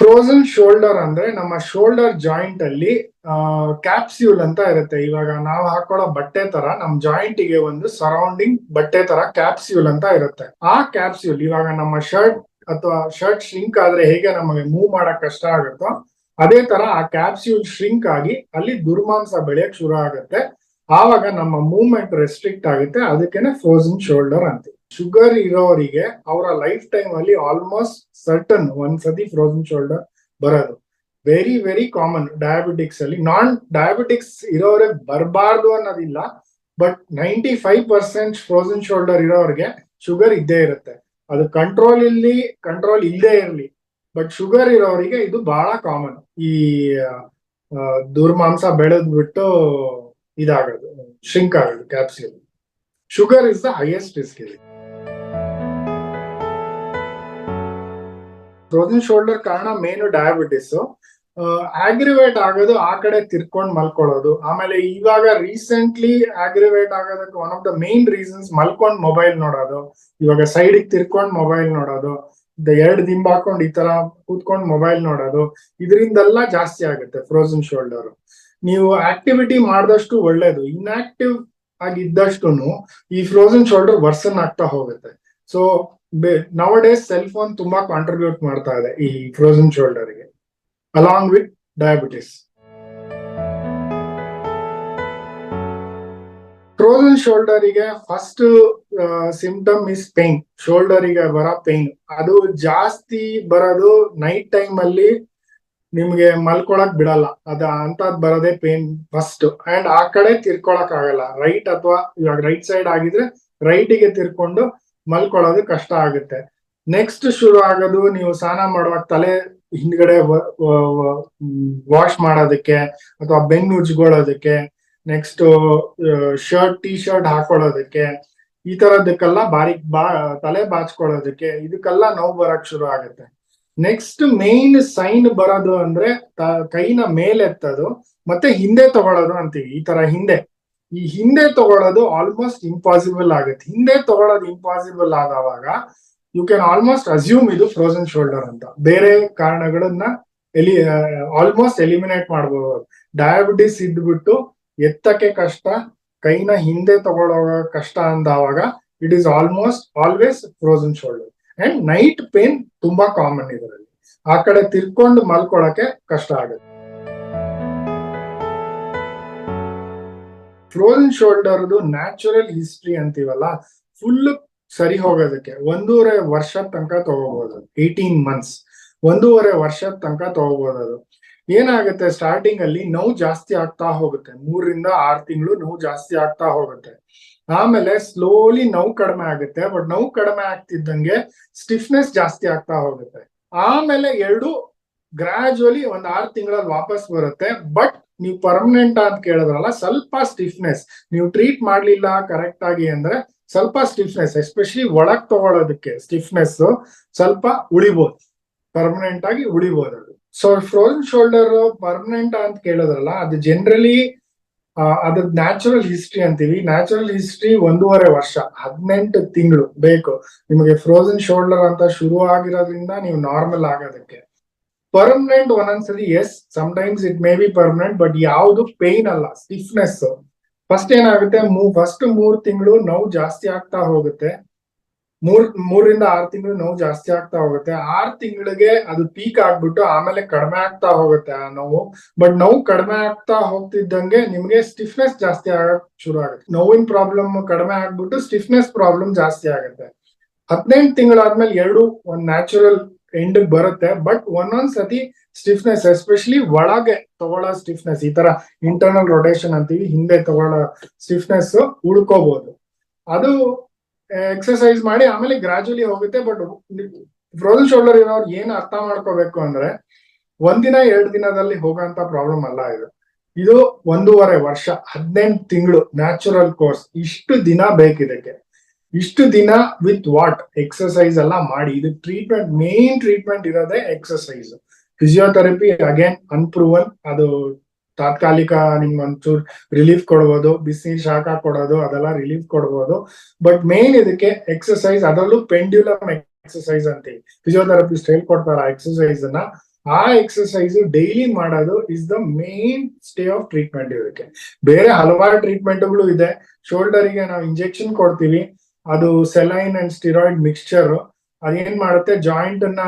Frozen shoulder ಅಂದ್ರೆ ನಮ್ಮ shoulder joint ಅಲ್ಲಿ ಕ್ಯಾಪ್ಸ್ಯೂಲ್ ಅಂತ ಇರುತ್ತೆ. ಇವಾಗ ನಾವು ಹಾಕೊಳ್ಳೋ ಬಟ್ಟೆ ತರ ನಮ್ ಜಾಯಿಂಟ್ಗೆ ಒಂದು ಸರೌಂಡಿಂಗ್ ಬಟ್ಟೆ ತರ ಕ್ಯಾಪ್ಸ್ಯೂಲ್ ಅಂತ ಇರುತ್ತೆ. ಆ ಕ್ಯಾಪ್ಸ್ಯೂಲ್ ಇವಾಗ ನಮ್ಮ ಶರ್ಟ್ ಅಥವಾ ಶರ್ಟ್ ಶ್ರಿಂಕ್ ಆದ್ರೆ ಹೇಗೆ ನಮಗೆ ಮೂವ್ ಮಾಡಕ್ ಕಷ್ಟ ಆಗುತ್ತೋ, ಅದೇ ತರ ಆ ಕ್ಯಾಪ್ಸ್ಯೂಲ್ ಶ್ರಿಂಕ್ ಆಗಿ ಅಲ್ಲಿ ದುರ್ಮಾಂಸ ಬೆಳೆಯಕ್ ಶುರು ಆಗುತ್ತೆ. ಆವಾಗ ನಮ್ಮ ಮೂವ್ಮೆಂಟ್ ರೆಸ್ಟ್ರಿಕ್ಟ್ ಆಗುತ್ತೆ. ಅದಕ್ಕೇನೆ ಫ್ರೋಸನ್ ಶೋಲ್ಡರ್ ಅಂತೀವಿ. ಶುಗರ್ ಇರೋರಿಗೆ ಅವರ ಲೈಫ್ ಟೈಮ್ ಅಲ್ಲಿ ಆಲ್ಮೋಸ್ಟ್ ಸರ್ಟನ್ ಒಂದ್ಸತಿ ಫ್ರೋಸನ್ ಶೋಲ್ಡರ್ ಬರೋದು. ವೆರಿ ವೆರಿ ಕಾಮನ್ ಡಯಾಬಿಟಿಕ್ಸ್ ಅಲ್ಲಿ. ನಾನ್ ಡಯಾಬಿಟಿಕ್ಸ್ ಇರೋರಿಗೆ ಬರಬಾರ್ದು ಅನ್ನೋದಿಲ್ಲ but ninety five percent frozen shoulder ಇರೋರಿಗೆ ಶುಗರ್ ಇದ್ದೇ ಇರುತ್ತೆ. ಅದು ಕಂಟ್ರೋಲ್ ಇಲ್ಲಿ ಕಂಟ್ರೋಲ್ ಇಲ್ಲದೆ ಇರಲಿ ಬಟ್ ಶುಗರ್ ಇರೋರಿಗೆ ಇದು ಬಹಳ ಕಾಮನ್ ಈ ದುರ್ಮಾಂಸ ದುರ್ಮಾಂಸ ಬೆಳೆದ್ಬಿಟ್ಟು ಇದಾಗೋದು ಶ್ರಿಂಕ್ ಆಗೋದು ಕ್ಯಾಪ್ಸಿಲ್ sugar is the highest risk ಇಲ್ಲಿ. ಫ್ರೋಸನ್ ಶೋಲ್ಡರ್ ಕಾರಣ ಮೇನ್ ಡಯಾಬಿಟಿಸ್ ಆಗ್ರಿವೇಟ್ ಆಗೋದು ಆ ಕಡೆ ತಿರ್ಕೊಂಡ್ ಮಲ್ಕೊಳ್ಳೋದು. ಆಮೇಲೆ ಇವಾಗ ರೀಸೆಂಟ್ಲಿ ಆಗ್ರಿವೇಟ್ ಆಗೋದಕ್ಕೆ one of the main reasons ಮಲ್ಕೊಂಡ್ mobile ನೋಡೋದು. ಇವಾಗ ಸೈಡ್ ತಿರ್ಕೊಂಡ್ ಮೊಬೈಲ್ ನೋಡೋದು. ಎರಡು ದಿಂಬ ಹಾಕೊಂಡ್ ಈ ತರ ಕೂತ್ಕೊಂಡು ಮೊಬೈಲ್ ನೋಡೋದು. ಇದರಿಂದೆಲ್ಲ ಜಾಸ್ತಿ ಆಗುತ್ತೆ ಫ್ರೋಸನ್ ಶೋಲ್ಡರ್ ನೀವು ಆಕ್ಟಿವಿಟಿ ಮಾಡಿದಷ್ಟು ಒಳ್ಳೇದು. ಇನ್ಆಕ್ಟಿವ್ ಆಗಿದ್ದಷ್ಟು ಈ ಫ್ರೋಸನ್ ಶೋಲ್ಡರ್ ವರ್ಸನ್ ಆಗ್ತಾ ಹೋಗುತ್ತೆ. So nowadays cell phone ತುಂಬಾ ಕಾಂಟ್ರಿಬ್ಯೂಟ್ ಮಾಡ್ತಾ ಇದೆ ಈ ಫ್ರೋಸನ್ ಶೋಲ್ಡರ್ಗೆ ಅಲಾಂಗ್ ವಿತ್ ಡಯಾಬಿಟಿಸ್ ಫ್ರೋಸನ್ ಶೋಲ್ಡರ್ಗೆ ಫಸ್ಟ್ ಸಿಂಪ್ಟಮ್ ಇಸ್ ಪೇನ್ ಶೋಲ್ಡರ್ಗೆ ಬರೋ ಪೇನ್ ಅದು ಜಾಸ್ತಿ ಬರೋದು ನೈಟ್ ಟೈಮ್ ಅಲ್ಲಿ ನಿಮ್ಗೆ ಮಲ್ಕೊಳಕ್ ಬಿಡಲ್ಲ. ಅದ ಅಂತದ್ ಬರೋದೇ ಪೇನ್ ಫಸ್ಟ್ ಅಂಡ್ ಆ ಕಡೆ ತಿರ್ಕೊಳಕ್ ಆಗಲ್ಲ. ರೈಟ್ ಅಥವಾ ಇವಾಗ ರೈಟ್ ಸೈಡ್ ಆಗಿದ್ರೆ ರೈಟ್ಗೆ ತಿರ್ಕೊಂಡು ಮಲ್ಕೊಳ್ಳೋದು ಕಷ್ಟ ಆಗುತ್ತೆ. ನೆಕ್ಸ್ಟ್ ಶುರು ಆಗೋದು ನೀವು ಸ್ನಾನ ಮಾಡುವಾಗ ತಲೆ ಹಿಂದ್ಗಡೆ ವಾಶ್ ಮಾಡೋದಕ್ಕೆ ಅಥವಾ ಬೆನ್ನು ಉಜ್ಕೊಳ್ಳೋದಕ್ಕೆ ನೆಕ್ಸ್ಟ್ ಶರ್ಟ್ ಟಿ ಶರ್ಟ್ ಹಾಕೊಳ್ಳೋದಕ್ಕೆ, ಈ ತರದಕ್ಕೆಲ್ಲ ಬಾರಿ, ಬಾ, ತಲೆ ಬಾಚ್ಕೊಳ್ಳೋದಕ್ಕೆ ಇದಕ್ಕೆಲ್ಲ ನೋವು ಬರಕ್ ಶುರು ಆಗುತ್ತೆ ನೆಕ್ಸ್ಟ್ ಮೇನ್ ಸೈನ್ ಬರೋದು ಅಂದ್ರೆ ಕೈನ ಮೇಲೆತ್ತದು, ಮತ್ತೆ ಹಿಂದೆ ತಗೊಳ್ಳೋದು ಅಂತೀವಿ, ಈ ತರ ಹಿಂದೆ. ಈ ಹಿಂದೆ ತಗೊಳ್ಳೋದು ಆಲ್ಮೋಸ್ಟ್ ಇಂಪಾಸಿಬಲ್ ಆಗುತ್ತೆ. ಹಿಂದೆ ತಗೊಳ್ಳೋದು ಇಂಪಾಸಿಬಲ್ ಆದವಾಗ ಯು ಕ್ಯಾನ್ ಆಲ್ಮೋಸ್ಟ್ ಅಸ್ಯೂಮ್ ಇದು ಫ್ರೋಸನ್ ಶೋಲ್ಡರ್ ಅಂತ. ಬೇರೆ ಕಾರಣಗಳನ್ನ ಎಲಿ ಆಲ್ಮೋಸ್ಟ್ ಎಲಿಮಿನೇಟ್ ಮಾಡಬಹುದು ಡಯಾಬಿಟಿಸ್ ಇದ್ಬಿಟ್ಟು ಎತ್ತಕ್ಕೆ ಕಷ್ಟ, ಕೈನ ಹಿಂದೆ ತಗೊಳ್ಳೋ ಕಷ್ಟ ಅಂದಾವಾಗ it is almost always frozen shoulder and night pain ತುಂಬಾ ಕಾಮನ್ ಇದರಲ್ಲಿ. ಆ ಕಡೆ ತಿರ್ಕೊಂಡು ಮಲ್ಕೊಳಕ್ಕೆ ಕಷ್ಟ ಆಗುತ್ತೆ. ಫ್ರೋಸನ್ ಶೋಲ್ಡರ್ದು ನ್ಯಾಚುರಲ್ ಹಿಸ್ಟ್ರಿ ಅಂತೀವಲ್ಲ ಫುಲ್ ಸರಿ ಹೋಗೋದಕ್ಕೆ. ಒಂದೂವರೆ ವರ್ಷ ತನಕ ತಗೋಬಹುದು ಏಯ್ಟೀನ್ ಮಂತ್ಸ್ ಒಂದೂವರೆ ವರ್ಷ ತನಕ ತಗೋಬಹುದು ಅದು ಏನಾಗುತ್ತೆ? ಸ್ಟಾರ್ಟಿಂಗ್ ಅಲ್ಲಿ ನೋವು ಜಾಸ್ತಿ ಆಗ್ತಾ ಹೋಗುತ್ತೆ. ಮೂರಿಂದ ಆರು ತಿಂಗಳು ನೋವು ಜಾಸ್ತಿ ಆಗ್ತಾ ಹೋಗುತ್ತೆ. ಆಮೇಲೆ ಸ್ಲೋಲಿ ನೋವು ಕಡಿಮೆ ಆಗುತ್ತೆ. ಬಟ್ ನೋವು ಕಡಿಮೆ ಆಗ್ತಿದ್ದಂಗೆ ಸ್ಟಿಫ್ನೆಸ್ ಜಾಸ್ತಿ ಆಗ್ತಾ ಹೋಗುತ್ತೆ. ಆಮೇಲೆ ಎರಡು ಗ್ರಾಜುವಲಿ ಒಂದ್ ಆರು ತಿಂಗಳಲ್ಲಿ ವಾಪಸ್ ಬರುತ್ತೆ. ಬಟ್ ನೀವು ಪರ್ಮನೆಂಟ್ ಅಂತ ಕೇಳಿದ್ರಲ್ಲ, ಸ್ವಲ್ಪ ಸ್ಟಿಫ್ನೆಸ್ ನೀವು ಟ್ರೀಟ್ ಮಾಡ್ಲಿಲ್ಲ ಕರೆಕ್ಟ್ ಆಗಿ ಅಂದ್ರೆ ಸ್ವಲ್ಪ ಸ್ಟಿಫ್ನೆಸ್ ಎಸ್ಪೆಷಲಿ ಒಳಗ್ ತಗೊಳ್ಳೋದಕ್ಕೆ ಸ್ಟಿಫ್ನೆಸ್ ಸ್ವಲ್ಪ ಉಳಿಬಹುದು ಪರ್ಮನೆಂಟ್ ಆಗಿ ಉಳಿಬಹುದು ಅದು. ಸೊ ಫ್ರೋಸನ್ ಶೋಲ್ಡರ್ ಪರ್ಮನೆಂಟ್ ಅಂತ ಕೇಳಿದ್ರಲ್ಲ, ಅದು ಜನರಲಿ ಅದ್ರ ನ್ಯಾಚುರಲ್ ಹಿಸ್ಟ್ರಿ ಅಂತೀವಿ. ನ್ಯಾಚುರಲ್ ಹಿಸ್ಟ್ರಿ ಒಂದೂವರೆ ವರ್ಷ, ಹದಿನೆಂಟು ತಿಂಗಳು ಬೇಕು. ನಿಮಗೆ ಫ್ರೋಜನ್ ಶೋಲ್ಡರ್ ಅಂತ ಶುರು ಆಗಿರೋದ್ರಿಂದ ನೀವು ನಾರ್ಮಲ್ ಆಗೋದಕ್ಕೆ. ಪರ್ಮನೆಂಟ್ ಒಂದೊಂದ್ಸಲಿ S times it may be permanent but ಯಾವುದು ಪೇನ್ ಅಲ್ಲ ಸ್ಟಿಫ್ನೆಸ್ ಫಸ್ಟ್ ಏನಾಗುತ್ತೆ ಫಸ್ಟ್ ಮೂರ್ ತಿಂಗಳು ನೋವು ಜಾಸ್ತಿ ಆಗ್ತಾ ಹೋಗುತ್ತೆ. ಮೂರ್, ಮೂರಿಂದ ಆರು ತಿಂಗಳು ನೋವು ಜಾಸ್ತಿ ಆಗ್ತಾ ಹೋಗುತ್ತೆ. ಆರ್ ತಿಂಗಳಿಗೆ ಅದು ಪೀಕ್ ಆಗ್ಬಿಟ್ಟು ಆಮೇಲೆ ಕಡಿಮೆ ಆಗ್ತಾ ಹೋಗುತ್ತೆ ಆ ನೋವು. ಬಟ್ ನೋವು ಕಡಿಮೆ ಆಗ್ತಾ ಹೋಗ್ತಿದ್ದಂಗೆ ನಿಮ್ಗೆ ಸ್ಟಿಫ್ನೆಸ್ ಜಾಸ್ತಿ ಆಗಕ್ ಶುರು ಆಗುತ್ತೆ. ನೋವಿನ ಪ್ರಾಬ್ಲಮ್ ಕಡಿಮೆ ಆಗ್ಬಿಟ್ಟು ಸ್ಟಿಫ್ನೆಸ್ ಪ್ರಾಬ್ಲಮ್ ಜಾಸ್ತಿ ಆಗುತ್ತೆ. ಹದಿನೆಂಟು ತಿಂಗಳಾದ್ಮೇಲೆ ಎರಡು, ಒಂದ್ ನ್ಯಾಚುರಲ್ ಎಂಡ್ ಬರುತ್ತೆ. ಬಟ್ ಒಂದೊಂದ್ ಸತಿ ಸ್ಟಿಫ್ನೆಸ್ ಎಸ್ಪೆಷಲಿ ಒಳಗೆ ತಗೊಳ್ಳೋ ಸ್ಟಿಫ್ನೆಸ್ ಈ ತರ ಇಂಟರ್ನಲ್ ರೊಟೇಷನ್ ಅಂತೀವಿ, ಹಿಂದೆ ತಗೊಳ್ಳೋ ಸ್ಟಿಫ್ನೆಸ್ ಉಳ್ಕೋಬಹುದು ಅದು ಎಕ್ಸರ್ಸೈಸ್ ಮಾಡಿ ಆಮೇಲೆ ಗ್ರಾಜುಲಿ ಹೋಗುತ್ತೆ. ಬಟ್ ಫ್ರೋಜನ್ ಶೋಲ್ಡರ್ ಇರೋರು ಏನ್ ಅರ್ಥ ಮಾಡ್ಕೋಬೇಕು ಅಂದ್ರೆ ಒಂದಿನ ಎರಡು ದಿನದಲ್ಲಿ ಹೋಗೋಂತ ಪ್ರಾಬ್ಲಮ್ ಅಲ್ಲ ಇದು. ಇದು ಒಂದೂವರೆ ವರ್ಷ, ಹದಿನೆಂಟು ತಿಂಗಳು ನ್ಯಾಚುರಲ್ ಕೋರ್ಸ್ ಇಷ್ಟು ದಿನ ಬೇಕಿದಕ್ಕೆ. ಇಷ್ಟು ದಿನ ವಿತ್ ವಾಟ್ ಎಕ್ಸಸೈಸ್ ಎಲ್ಲ ಮಾಡಿ. ಇದು ಟ್ರೀಟ್ಮೆಂಟ್ ಮೇನ್ ಟ್ರೀಟ್ಮೆಂಟ್ ಇರೋದೇ ಎಕ್ಸಸೈಸ್ ಫಿಸಿಯೋಥೆರಪಿ ಅಗೇನ್ ಅನ್ಪ್ರೂವನ್ ಅದು ತಾತ್ಕಾಲಿಕ ನಿಮ್ಗೆ ಒಂಚೂರು ರಿಲೀಫ್ ಕೊಡ್ಬೋದು. ಬಿಸಿ ಶಾಖ ಕೊಡೋದು, ಅದೆಲ್ಲ ರಿಲೀಫ್ ಕೊಡ್ಬೋದು. ಬಟ್ ಮೇನ್ ಇದಕ್ಕೆ ಎಕ್ಸಸೈಸ್ ಅದರಲ್ಲೂ ಪೆಂಡ್ಯುಲಮ್ ಎಕ್ಸಸೈಸ್ ಅಂತೀವಿ. ಫಿಸಿಯೋಥೆರಪಿಸ್ಟ್ ಹೇಳ್ಕೊಡ್ತಾರೆ ಆ ಎಕ್ಸಸೈಸ್ ಅನ್ನ. ಆ ಎಕ್ಸಸೈಸ್ ಡೈಲಿ ಮಾಡೋದು is the mainstay of treatment ಇದಕ್ಕೆ ಬೇರೆ ಹಲವಾರು ಟ್ರೀಟ್ಮೆಂಟ್ಗಳು ಇದೆ. ಶೋಲ್ಡರಿಗೆ ನಾವು ಇಂಜೆಕ್ಷನ್ ಕೊಡ್ತೀವಿ. ಅದು ಸೆಲೈನ್ ಅಂಡ್ ಸ್ಟಿರಾಯ್ಡ್ ಮಿಕ್ಸ್ಚರ್ ಅದೇನ್ ಮಾಡುತ್ತೆ? ಜಾಯಿಂಟ್ ಅನ್ನ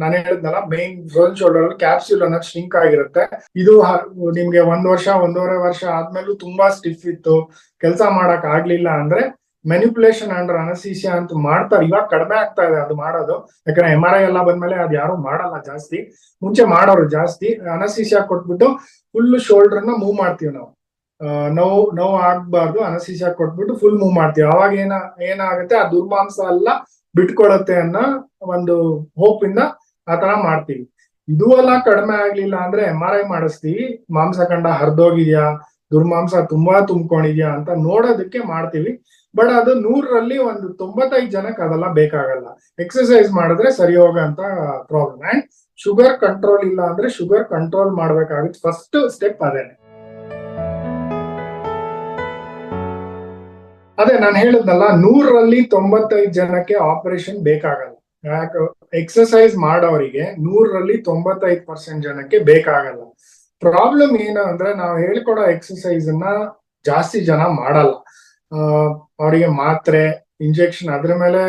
ನಾನು ಹೇಳಿದ್ನಲ್ಲ ಮೇನ್ ರೋಲ್ ಶೋಲ್ಡರ್ ಕ್ಯಾಪ್ಸ್ಯೂಲ್ ಅನ್ನೋದು ಶ್ರಿಂಕ್ ಆಗಿರುತ್ತೆ. ಇದು ನಿಮ್ಗೆ ಒಂದ್ ವರ್ಷ, ಒಂದೂವರೆ ವರ್ಷ ಆದ್ಮೇಲೂ ತುಂಬಾ ಸ್ಟಿಫ್ ಇತ್ತು. ಕೆಲಸ ಮಾಡಕ್ ಆಗ್ಲಿಲ್ಲ ಅಂದ್ರೆ ಮೆನಿಪುಲೇಷನ್ ಅಂಡರ್ ಅನಸೀಸಿಯಾ ಅಂತ ಮಾಡ್ತಾರೆ. ಇವಾಗ ಕಡಿಮೆ ಆಗ್ತಾ ಇದೆ ಅದು ಮಾಡೋದು. ಯಾಕಂದ್ರೆ ಎಂ ಆರ್ ಐ ಎಲ್ಲ ಬಂದ್ಮೇಲೆ ಅದು ಯಾರು ಮಾಡಲ್ಲ ಜಾಸ್ತಿ. ಮುಂಚೆ ಮಾಡೋರು ಜಾಸ್ತಿ. ಅನಸೀಸಿಯಾ ಕೊಟ್ಬಿಟ್ಟು ಫುಲ್ ಶೋಲ್ಡರ್ನ ಮೂವ್ ಮಾಡ್ತೀವಿ ನಾವು. ನೋವು ನೋವು ಆಗ್ಬಾರ್ದು, ಅನಸೀಸ ಕೊಟ್ಬಿಟ್ಟು ಫುಲ್ ಮೂವ್ ಮಾಡ್ತೀವಿ. ಅವಾಗ ಏನ, ಏನಾಗುತ್ತೆ? ಆ ದುರ್ಮಾಂಸ ಎಲ್ಲ ಬಿಟ್ಕೊಡತ್ತೆ ಅನ್ನೋ ಒಂದು ಹೋಪ್ ಇಂದ ಆತರ ಮಾಡ್ತೀವಿ. ಇದು ಎಲ್ಲ ಕಡಿಮೆ ಆಗ್ಲಿಲ್ಲ ಅಂದ್ರೆ ಎಂ ಆರ್ ಐ ಮಾಡಿಸ್ತೀವಿ. ಮಾಂಸಖಂಡ ಹರಿದೋಗಿದ್ಯಾ? ದುರ್ಮಾಂಸ ತುಂಬಾ ತುಂಬ್ಕೊಂಡಿದ್ಯಾ ಅಂತ ನೋಡೋದಕ್ಕೆ ಮಾಡ್ತೀವಿ. ಬಟ್ ಅದು ನೂರರಲ್ಲಿ ಒಂದು ತೊಂಬತ್ತೈದು ಜನಕ್ಕೆ ಅದೆಲ್ಲ ಬೇಕಾಗಲ್ಲ. ಎಕ್ಸರ್ಸೈಸ್ ಮಾಡಿದ್ರೆ ಸರಿ ಹೋಗಂತ ಪ್ರಾಬ್ಲಮ್ ಅಂಡ್ ಶುಗರ್ ಕಂಟ್ರೋಲ್ ಇಲ್ಲ ಅಂದ್ರೆ ಶುಗರ್ ಕಂಟ್ರೋಲ್ ಮಾಡ್ಬೇಕಾಗುತ್ತೆ. ಫಸ್ಟ್ ಸ್ಟೆಪ್ ಅದೇನೆ. ಅದೇ ನಾನು ಹೇಳಿದ್ನಲ್ಲ ನೂರರಲ್ಲಿ ತೊಂಬತ್ತೈದು ಜನಕ್ಕೆ ಆಪರೇಷನ್ ಬೇಕಾಗಲ್ಲ. ಯಾಕೆ ಎಕ್ಸರ್ಸೈಸ್ ಮಾಡೋರಿಗೆ ನೂರರಲ್ಲಿ ತೊಂಬತ್ತೈದು ಪರ್ಸೆಂಟ್ ಜನಕ್ಕೆ ಬೇಕಾಗಲ್ಲ. ಪ್ರಾಬ್ಲಮ್ ಏನು ಅಂದ್ರೆ ನಾವು ಹೇಳ್ಕೊಡೋ ಎಕ್ಸಸೈಸ್ ಅನ್ನ ಜಾಸ್ತಿ ಜನ ಮಾಡಲ್ಲ. ಅವರಿಗೆ ಮಾತ್ರೆ ಇಂಜೆಕ್ಷನ್ ಅದ್ರ ಮೇಲೆ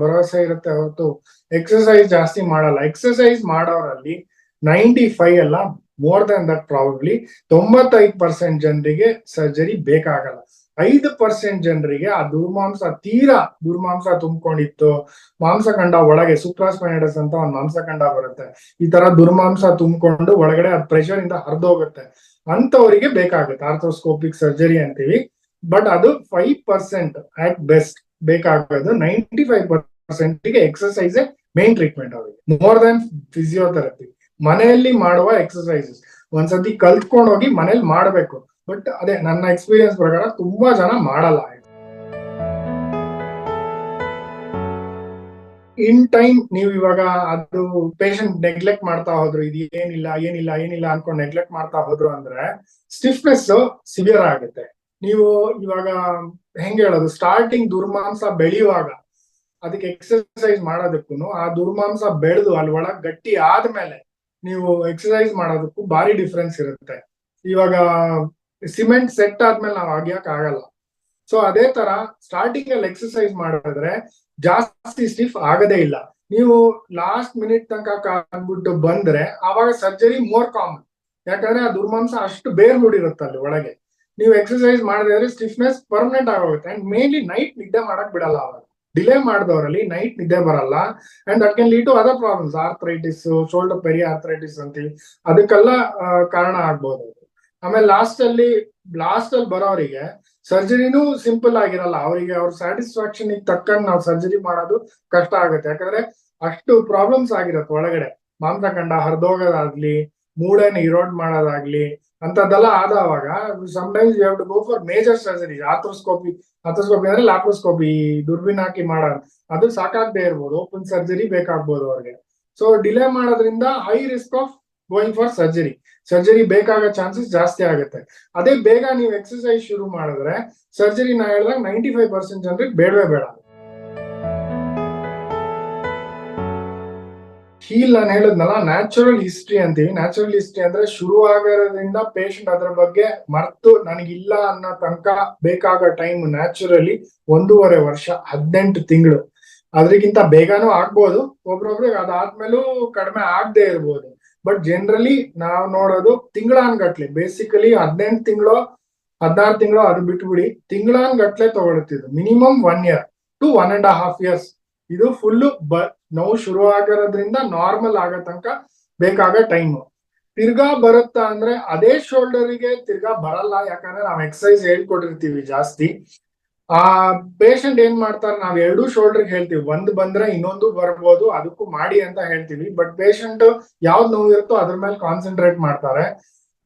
ಭರವಸೆ ಇರುತ್ತೆ ಹೊರತು ಎಕ್ಸಸೈಸ್ ಜಾಸ್ತಿ ಮಾಡಲ್ಲ. ಎಕ್ಸಸೈಸ್ ಮಾಡೋರಲ್ಲಿ ನೈಂಟಿ ಫೈವ್ ಎಲ್ಲ ಮೋರ್ ದನ್ ದಟ್ ಪ್ರಾಬ್ಲಿ ತೊಂಬತ್ತೈದು ಪರ್ಸೆಂಟ್ ಜನರಿಗೆ ಸರ್ಜರಿ ಬೇಕಾಗಲ್ಲ. ಐದು ಪರ್ಸೆಂಟ್ ಜನರಿಗೆ ಆ ದುರ್ಮಾಂಸ ತೀರಾ ದುರ್ಮಾಂಸ ತುಂಬಿಕೊಂಡಿತ್ತು. ಮಾಂಸಖಂಡ ಒಳಗೆ ಸುಪ್ರಾಸ್ಪೈನಡಸ್ ಅಂತ ಒಂದು ಮಾಂಸಖಂಡ ಬರುತ್ತೆ. ಈ ತರ ದುರ್ಮಾಂಸ ತುಂಬಿಕೊಂಡು ಒಳಗಡೆ ಅದ್ ಪ್ರೆಷರ್ ಇಂದ ಹರಿದೋಗುತ್ತೆ. ಅಂತವರಿಗೆ ಬೇಕಾಗುತ್ತೆ ಆರ್ಥೋಸ್ಕೋಪಿಕ್ ಸರ್ಜರಿ ಅಂತೀವಿ. ಬಟ್ ಅದು ಫೈವ್ ಪರ್ಸೆಂಟ್ ಅಟ್ ಬೆಸ್ಟ್ ಬೇಕಾಗೋದು ನೈಂಟಿ ಫೈವ್ ಪರ್ಸೆಂಟ್ಗೆ ಎಕ್ಸರ್ಸೈಸ್ ಮೇನ್ ಟ್ರೀಟ್ಮೆಂಟ್ ಅವರಿಗೆ. ಮೋರ್ ದನ್ ಫಿಸಿಯೋಥೆರಪಿ ಮನೆಯಲ್ಲಿ ಮಾಡುವ ಎಕ್ಸರ್ಸೈಸಸ್ ಒಂದ್ಸತಿ ಕಲ್ತ್ಕೊಂಡು ಹೋಗಿ ಮನೇಲಿ ಮಾಡಬೇಕು. ಬಟ್ ಅದೇ, ನನ್ನ ಎಕ್ಸ್ಪೀರಿಯನ್ಸ್ ಪ್ರಕಾರ ತುಂಬಾ ಜನ ಮಾಡಲ್ಲ ಇನ್ ಟೈಮ್ ನೀವು ಇವಾಗ ಅದು ಪೇಷಂಟ್ ನೆಗ್ಲೆಕ್ಟ್ ಮಾಡ್ತಾ ಹೋದ್ರು, ಇದು ಏನಿಲ್ಲ ಏನಿಲ್ಲ ಏನಿಲ್ಲ ಅನ್ಕೊಂಡು ನೆಗ್ಲೆಕ್ಟ್ ಮಾಡ್ತಾ ಹೋದ್ರು ಅಂದ್ರೆ ಸ್ಟಿಫ್ನೆಸ್ ಸಿವಿಯರ್ ಆಗುತ್ತೆ. ನೀವು ಇವಾಗ ಹೆಂಗೆ ಹೇಳೋದು ಸ್ಟಾರ್ಟಿಂಗ್ ದುರ್ಮಾಂಸ ಬೆಳೆಯುವಾಗ, ಅದಕ್ಕೆ ಎಕ್ಸರ್ಸೈಸ್ ಮಾಡೋದಕ್ಕೂ ಆ ದುರ್ಮಾಂಸ ಬೆಳೆದು ಅಲ್ಲಿ ಒಳಗ್ ಗಟ್ಟಿ ಆದ್ಮೇಲೆ ನೀವು ಎಕ್ಸರ್ಸೈಸ್ ಮಾಡೋದಕ್ಕೂ ಭಾರಿ ಡಿಫ್ರೆನ್ಸ್ ಇರುತ್ತೆ. ಇವಾಗ ಸಿಮೆಂಟ್ ಸೆಟ್ ಆದ್ಮೇಲೆ ನಾವು ಆಗ್ಯಾಕ್ ಆಗಲ್ಲ. ಸೊ ಅದೇ ತರ ಸ್ಟಾರ್ಟಿಂಗ್ ಅಲ್ಲಿ ಎಕ್ಸಸೈಸ್ ಮಾಡಿದ್ರೆ ಜಾಸ್ತಿ ಸ್ಟಿಫ್ ಆಗದೇ ಇಲ್ಲ. ನೀವು ಲಾಸ್ಟ್ ಮಿನಿಟ್ ತನಕ ಕಾಣ್ಬಿಟ್ಟು ಬಂದ್ರೆ ಅವಾಗ ಸರ್ಜರಿ ಮೋರ್ ಕಾಮನ್ ಯಾಕಂದ್ರೆ ಆ ದುರ್ಮಾಂಸ ಅಷ್ಟು ಬೇರ್ ಮೂಡಿರುತ್ತೆ ಅಲ್ಲಿ ಒಳಗೆ. ನೀವು ಎಕ್ಸಸೈಸ್ ಮಾಡದಿದ್ರೆ ಸ್ಟಿಫ್ನೆಸ್ ಪರ್ಮನೆಂಟ್ ಆಗೋಗುತ್ತೆ. ಅಂಡ್ ಮೇನ್ಲಿ ನೈಟ್ ನಿದ್ದೆ ಮಾಡಕ್ ಬಿಡಲ್ಲ ಅವಾಗ ಡಿಲೇ ಮಾಡಿದವರಲ್ಲಿ ನೈಟ್ ನಿದ್ದೆ ಬರಲ್ಲ. And that can lead to other problems arthritis shoulder periarthritis ಅಂತೀವಿ ಅದಕ್ಕೆಲ್ಲ ಕಾರಣ ಆಗ್ಬೋದು. ಅದು. ಆಮೇಲೆ ಲಾಸ್ಟ್ ಅಲ್ಲಿ ಲಾಸ್ಟ್ ಅಲ್ಲಿ ಬರೋರಿಗೆ ಸರ್ಜರಿನೂ ಸಿಂಪಲ್ ಆಗಿರಲ್ಲ. ಅವರಿಗೆ ಅವ್ರ ಸ್ಯಾಟಿಸ್ಫ್ಯಾಕ್ಷನ್ ತಕ್ಕಂಗೆ ನಾವು ಸರ್ಜರಿ ಮಾಡೋದು ಕಷ್ಟ ಆಗುತ್ತೆ. ಯಾಕಂದ್ರೆ ಅಷ್ಟು ಪ್ರಾಬ್ಲಮ್ಸ್ ಆಗಿರತ್ತೆ ಒಳಗಡೆ. ಮಾಂಸಖಂಡ ಹರಿದೋಗೋದಾಗ್ಲಿ ಮೂಳೆನ ಇರೋಡ್ ಮಾಡೋದಾಗ್ಲಿ ಅಂತದ್ದೆಲ್ಲ ಆದವಾಗ sometimes you have to go for major surgery arthroscopy arthroscopy ಅಂದ್ರೆ ಲ್ಯಾಪ್ರೋಸ್ಕೋಪಿ ದುರ್ಬಿನ್ ಹಾಕಿ ಮಾಡೋದು. ಅದು ಸಾಕಾಗದೇ ಇರ್ಬೋದು. ಓಪನ್ ಸರ್ಜರಿ ಬೇಕಾಗ್ಬೋದು ಅವ್ರಿಗೆ. ಸೊ ಡಿಲೇ ಮಾಡೋದ್ರಿಂದ high risk of going for surgery surgery ಬೇಕಾಗೋ ಚಾನ್ಸಸ್ ಜಾಸ್ತಿ ಆಗುತ್ತೆ. ಅದೇ ಬೇಗ ನೀವು ಎಕ್ಸಸೈಸ್ ಶುರು ಮಾಡಿದ್ರೆ ಸರ್ಜರಿ ನಾ ಹೇಳಿದಾಗ ನೈಂಟಿ ಫೈವ್ ಪರ್ಸೆಂಟ್ ಜನರಿಗೆ ಬೇಡವೇ ಬೇಡ. ಹೀಲ್ ನಾನು ಹೇಳಿದ್ನಲ್ಲ ನ್ಯಾಚುರಲ್ ಹಿಸ್ಟ್ರಿ ಅಂತೀವಿ. ನ್ಯಾಚುರಲ್ ಹಿಸ್ಟ್ರಿ ಅಂದ್ರೆ ಶುರು ಆಗಿರೋದ್ರಿಂದ ಪೇಷಂಟ್ ಅದ್ರ ಬಗ್ಗೆ ಮರ್ತು ನನಗಿಲ್ಲ ಅನ್ನೋ ತನಕ ಬೇಕಾಗೋ ಟೈಮ್ ನ್ಯಾಚುರಲಿ ಒಂದೂವರೆ ವರ್ಷ, ಹದಿನೆಂಟು ತಿಂಗಳು. ಅದ್ರಿಗಿಂತ ಬೇಗನೂ ಆಗ್ಬೋದು. ಒಬ್ರೊಬ್ರಿಗೆ ಅದಾದ್ಮೇಲೂ ಕಡಿಮೆ ಆಗದೆ ಇರ್ಬೋದು. ಬಟ್ ಜನರಲಿ ನಾವು ನೋಡೋದು ತಿಂಗಳಾನ್ಗಟ್ಲೆ. ಬೇಸಿಕಲಿ ಹದಿನೆಂಟು ತಿಂಗಳು, ಹದಿನಾರು ತಿಂಗಳು ಅದು ಬಿಟ್ಬಿಡಿ ತಿಂಗಳಾನ್ಗಟ್ಲೆ ತಗೊಳುತ್ತಿದ್ದು minimum one year to one and half years ಇದು ಫುಲ್ ಬ, ನೋವು ಶುರು ಆಗಿರೋದ್ರಿಂದ ನಾರ್ಮಲ್ ಆಗೋ ತನಕ ಬೇಕಾಗೋ ಟೈಮು ತಿರ್ಗಾ ಬರುತ್ತಾ ಅಂದ್ರೆ ಅದೇ ಶೋಲ್ಡರಿಗೆ ತಿರ್ಗಾ ಬರಲ್ಲ. ಯಾಕಂದ್ರೆ ನಾವು ಎಕ್ಸಸೈಸ್ ಹೇಳ್ಕೊಟ್ಟಿರ್ತೀವಿ ಜಾಸ್ತಿ. ಆ ಪೇಷಂಟ್ ಏನ್ ಮಾಡ್ತಾರೆ, ನಾವ್ ಎರಡು ಶೋಲ್ಡರ್ ಹೇಳ್ತೀವಿ, ಒಂದ್ ಬಂದ್ರೆ ಇನ್ನೊಂದು ಬರ್ಬೋದು, ಅದಕ್ಕೂ ಮಾಡಿ ಅಂತ ಹೇಳ್ತೀವಿ ಬಟ್ ಪೇಷಂಟ್ ಯಾವ್ದು ನೋವು ಇರುತ್ತೋ ಅದ್ರ ಮೇಲೆ ಕಾನ್ಸಂಟ್ರೇಟ್ ಮಾಡ್ತಾರೆ.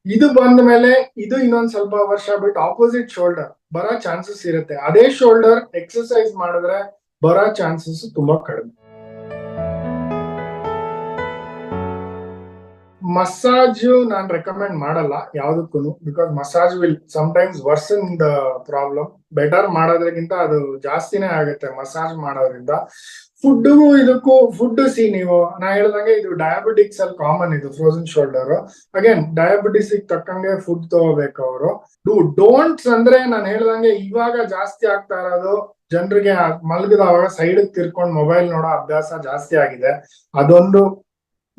ಇದು ಬಂದ ಮೇಲೆ, ಇದು ಇನ್ನೊಂದ್ ಸ್ವಲ್ಪ ವರ್ಷ ಬಿಟ್ ಆಪೋಸಿಟ್ ಶೋಲ್ಡರ್ ಬರೋ ಚಾನ್ಸಸ್ ಇರುತ್ತೆ. ಅದೇ ಶೋಲ್ಡರ್ ಎಕ್ಸರ್ಸೈಸ್ ಮಾಡಿದ್ರೆ ಬರೋ ಚಾನ್ಸಸ್ ತುಂಬಾ ಕಡಿಮೆ. ಮಸಾಜ್ ನಾನು ರೆಕಮೆಂಡ್ ಮಾಡಲ್ಲ ಯಾವ್ದಕ್ಕೂ because massage will times worsen the problem better ಮಾಡೋದ್ರಗಿಂತ ಅದು ಜಾಸ್ತಿನೇ ಆಗುತ್ತೆ ಮಸಾಜ್ ಮಾಡೋದ್ರಿಂದ. ಫುಡ್ಗೂ ಇದಕ್ಕೂ ಫುಡ್ ಸಿ ನೀವು, ನಾ ಹೇಳ್ದಂಗೆ ಇದು ಡಯಾಬಿಟಿಕ್ಸ್ ಅಲ್ಲಿ ಕಾಮನ್ ಇದು ಫ್ರೋಸನ್ ಶೋಲ್ಡರ್ ಅಗೇನ್ ಡಯಾಬಿಟಿಸ್ ತಕ್ಕಂಗೆ ಫುಡ್ ತಗೋಬೇಕು ಅವರು. ಡು ಡೋಂಟ್ಸ್ ಅಂದ್ರೆ ನಾನು ಹೇಳ್ದಂಗೆ ಇವಾಗ ಜಾಸ್ತಿ ಆಗ್ತಾ ಇರೋದು ಜನರಿಗೆ ಮಲಗಿದವಾಗ ಸೈಡ್ ತಿರ್ಕೊಂಡು ಮೊಬೈಲ್ ನೋಡೋ ಅಭ್ಯಾಸ ಜಾಸ್ತಿ ಆಗಿದೆ. ಅದೊಂದು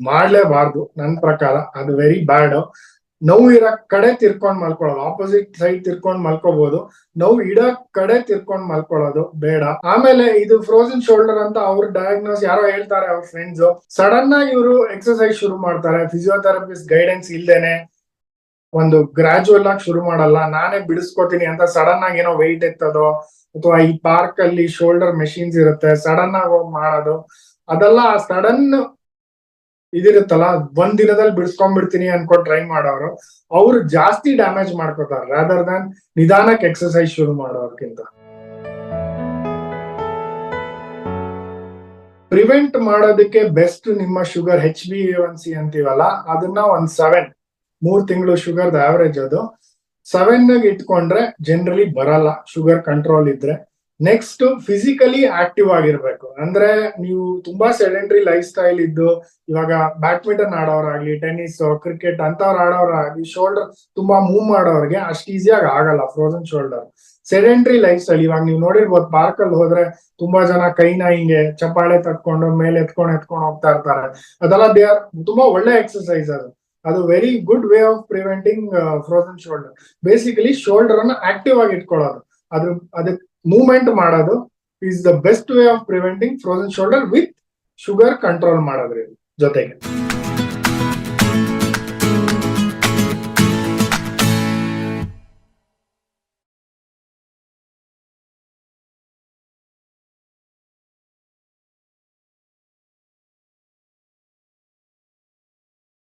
ಮಾಡ್ಲೇಬಾರ್ದು ನನ್ ಪ್ರಕಾರ, ಅದು ವೆರಿ ಬ್ಯಾಡ್ ನೋವು ಇರೋ ಕಡೆ ತಿರ್ಕೊಂಡ್ ಮಲ್ಕೊಳ್ಳೋದು ಆಪೋಸಿಟ್ ಸೈಡ್ ತಿರ್ಕೊಂಡ್ ಮಲ್ಕೋಬಹುದು ನೋವು ಇಡೋ ಕಡೆ ತಿರ್ಕೊಂಡ್ ಮಲ್ಕೊಳ್ಳೋದು ಬೇಡ. ಆಮೇಲೆ ಇದು ಫ್ರೋಸನ್ ಶೋಲ್ಡರ್ ಅಂತ ಅವ್ರ ಡಯಾಗ್ನೋಸ್ ಯಾರೋ ಹೇಳ್ತಾರೆ ಅವ್ರ ಫ್ರೆಂಡ್ಸ್ ಸಡನ್ ಆಗಿ ಇವರು ಎಕ್ಸರ್ಸೈಸ್ ಶುರು ಮಾಡ್ತಾರೆ ಫಿಸಿಯೋಥೆರಪಿಸ್ಟ್ ಗೈಡೆನ್ಸ್ ಇಲ್ದೇನೆ ಒಂದು ಗ್ರಾಜುವಲ್ ಆಗಿ ಶುರು ಮಾಡಲ್ಲ, ನಾನೇ ಬಿಡಿಸ್ಕೋತೀನಿ ಅಂತ ಸಡನ್ ಆಗಿ ಏನೋ ವೆಯ್ಟ್ ಎತ್ತೋದು, ಅಥವಾ ಈ ಪಾರ್ಕ್ ಅಲ್ಲಿ ಶೋಲ್ಡರ್ ಮೆಷಿನ್ಸ್ ಇರುತ್ತೆ ಸಡನ್ ಆಗಿ ಹೋಗಿ ಮಾಡೋದು, ಅದೆಲ್ಲ ಸಡನ್ ಇದಿರುತ್ತಲ್ಲ, ಒಂದ್ ದಿನದಲ್ಲಿ ಬಿಡಿಸ್ಕೊಂಡ್ಬಿಡ್ತೀನಿ ಅನ್ಕೊಂಡು ಟ್ರೈ ಮಾಡೋರು, ಅವ್ರು ಜಾಸ್ತಿ ಡ್ಯಾಮೇಜ್ ಮಾಡ್ಕೋತಾರೆ ರಾದರ್ ದನ್ ನಿಧಾನಕ್ಕೆ ಎಕ್ಸಸೈಸ್ ಶುರು ಮಾಡೋರ್ಕಿಂತ. ಪ್ರಿವೆಂಟ್ ಮಾಡೋದಕ್ಕೆ ಬೆಸ್ಟ್ ನಿಮ್ಮ sugar H B one C ಅಂತೀವಲ್ಲ, ಅದನ್ನ ಒಂದ್ ಸೆವೆನ್ ಮೂರ್ ತಿಂಗಳು ಶುಗರ್ದ ಆವರೇಜ್ ಅದು. ಸೆವೆನ್ ಇಟ್ಕೊಂಡ್ರೆ ಜನರಲಿ ಬರಲ್ಲ ಶುಗರ್ ಕಂಟ್ರೋಲ್ ಇದ್ರೆ. ನೆಕ್ಸ್ಟ್ ಫಿಸಿಕಲಿ ಆಕ್ಟಿವ್ ಆಗಿರ್ಬೇಕು. ಅಂದ್ರೆ ನೀವು ತುಂಬಾ ಸೆಡೆಂಟ್ರಿ ಲೈಫ್ ಸ್ಟೈಲ್ ಇದ್ದು, ಇವಾಗ ಬ್ಯಾಡ್ಮಿಂಟನ್ ಆಡೋರಾಗ್ಲಿ ಟೆನ್ನಿಸ್ ಕ್ರಿಕೆಟ್ ಅಂತವ್ರು ಆಡೋರಾಗ್ಲಿ ಶೋಲ್ಡರ್ ತುಂಬಾ ಮೂವ್ ಮಾಡೋರಿಗೆ ಅಷ್ಟು ಈಸಿಯಾಗಿ ಆಗಲ್ಲ frozen shoulder sedentary lifestyle ಇವಾಗ ನೀವು ನೋಡಿರ್ಬೋದು ಪಾರ್ಕ್ ಅಲ್ಲಿ ಹೋದ್ರೆ ತುಂಬಾ ಜನ ಕೈನ ಹಿಂಗೆ ಚಪ್ಪಾಳೆ ತಟ್ಕೊಂಡು, ಮೇಲೆ ಎತ್ಕೊಂಡು ಎತ್ಕೊಂಡು ಹೋಗ್ತಾ ಇರ್ತಾರೆ. ಅದೆಲ್ಲ ದೇ ಆರ್ ತುಂಬಾ ಒಳ್ಳೆ ಎಕ್ಸರ್ಸೈಸ್ ಅದು. ಅದು very good way of preventing frozen shoulder basically shoulder ಅನ್ನ ಆಕ್ಟಿವ್ ಆಗಿ ಇಟ್ಕೊಳ್ಳೋದು. ಅದ್ರ ಅದಕ್ಕೆ ಮೂವ್ಮೆಂಟ್ ಮಾಡೋದು is the best way of preventing frozen shoulder with sugar control ಮಾಡೋದ್ರಿಂದ ಜೊತೆಗೆ.